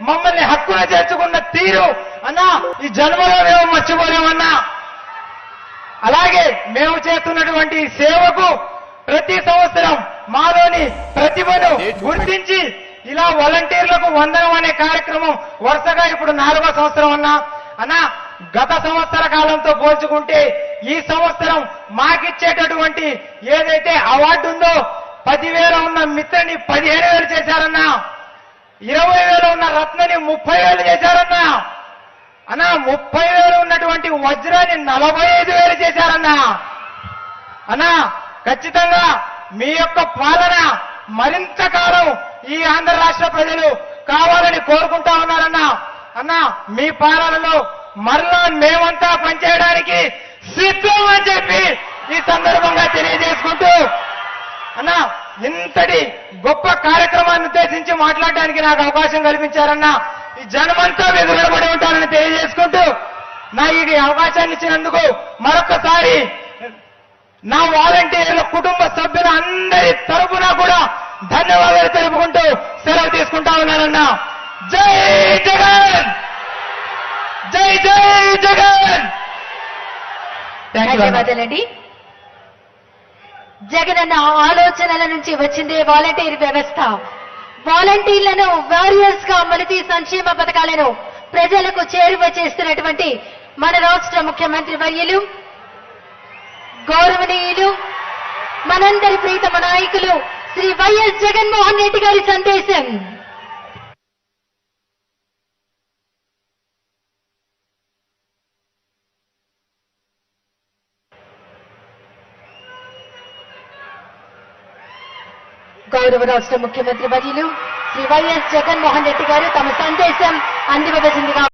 మమ్మల్ని హక్కున చేర్చుకున్న తీరు అన్నా ఈ జన్మలో మేము మర్చిపోలేమన్నా. అలాగే మేము చేస్తున్నటువంటి సేవకు ప్రతి సంవత్సరం మాలోని ప్రతిభను గుర్తించి ఇలా వాలంటీర్లకు వందనం అనే కార్యక్రమం వరుసగా ఇప్పుడు నాలుగో సంవత్సరం అన్నా. అన్నా గత సంవత్సర కాలంతో పోల్చుకుంటే ఈ సంవత్సరం మాకిచ్చేటటువంటి ఏదైతే అవార్డు ఉందో పదివేల ఉన్న మిత్రని పదిహేను వేలు చేశారన్నా. ఇరవై వేలు ఉన్న రత్నని ముప్పై వేలు చేశారన్నా. అన్నా ముప్పై వేలు ఉన్నటువంటి వజ్రాన్ని నలభై ఐదు వేలు చేశారన్నా. అన్నా ఖచ్చితంగా మీ యొక్క పాలన మరింత కాలం ఈ ఆంధ్ర రాష్ట్ర ప్రజలు కావాలని కోరుకుంటా ఉన్నారన్నా. అన్నా మీ పాలనలో మరలా మేమంతా పనిచేయడానికి సిద్ధం అని చెప్పి ఈ సందర్భంగా తెలియజేసుకుంటూ అన్నా ఇంతటి గొప్ప కార్యక్రమాన్ని ఉద్దేశించి మాట్లాడడానికి నాకు అవకాశం కల్పించారన్నా ఈ జనమంతా ఎదురుపడి ఉంటానని తెలియజేసుకుంటూ నా ఈ అవకాశాన్ని ఇచ్చినందుకు మరొకసారి నా వాలంటీర్ల కుటుంబ సభ్యుల అందరి తరపున కూడా ధన్యవాదాలు తెలుపుకుంటూ సెలవు తీసుకుంటా ఉన్నానన్న. జై జగన్! జై జై జగన్! ధన్యవాదాలండి. జగనన్న ఆలోచనల నుంచి వచ్చిందే వాలంటీర్ వ్యవస్థ. వాలంటీర్లను వారియర్స్గా మలిచి సంక్షేమ పథకాలను ప్రజలకు చేరువ చేస్తున్నటువంటి మన రాష్ట్ర ముఖ్యమంత్రి వర్యులు గౌరవనీయులు మనందరి ప్రీతమ నాయకులు శ్రీ వైఎస్ జగన్మోహన్ రెడ్డి గారి సందేశం. గౌరవ రాష్ట్ర ముఖ్యమంత్రి వర్యులు శ్రీ వైఎస్ జగన్మోహన్ రెడ్డి గారు తమ సందేశం అందివలసిందిగా